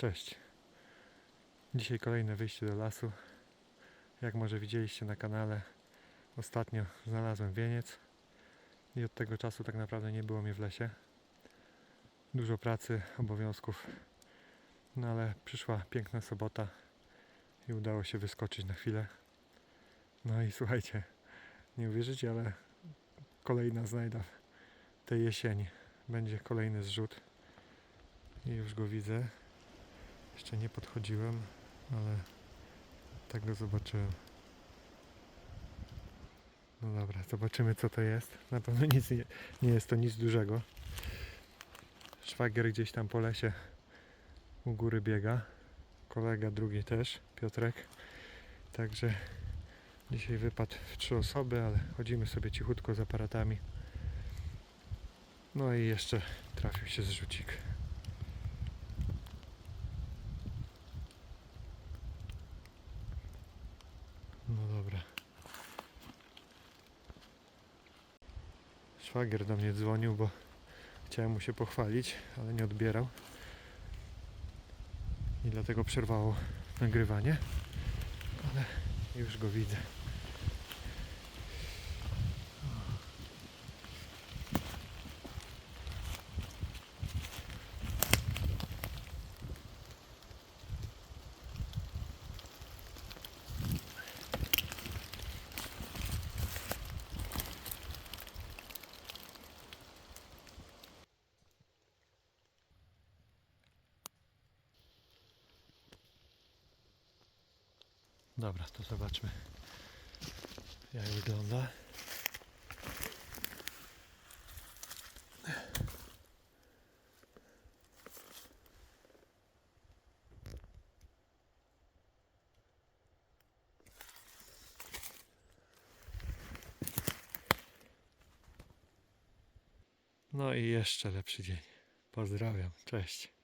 Cześć. Dzisiaj kolejne wyjście do lasu. Jak może widzieliście na kanale, ostatnio znalazłem wieniec i od tego czasu tak naprawdę nie było mnie w lesie. Dużo pracy, obowiązków, no ale przyszła piękna sobota i udało się wyskoczyć na chwilę. No i słuchajcie, nie uwierzycie, ale kolejna znajda tej jesieni. Będzie kolejny zrzut i już go widzę. Jeszcze nie podchodziłem, ale tak go zobaczyłem. No dobra, zobaczymy co to jest. Na pewno nic nie, nie jest to nic dużego. Szwagier gdzieś tam po lesie u góry biega. Kolega drugi też, Piotrek. Także dzisiaj wypadł w trzy osoby, ale chodzimy sobie cichutko z aparatami. No i jeszcze trafił się zrzucik. No dobra. Szwagier do mnie dzwonił, bo chciałem mu się pochwalić, ale nie odbierał. I dlatego przerwało nagrywanie. Ale już go widzę. Dobra, to zobaczmy jak wygląda. No i jeszcze lepszy dzień. Pozdrawiam, cześć.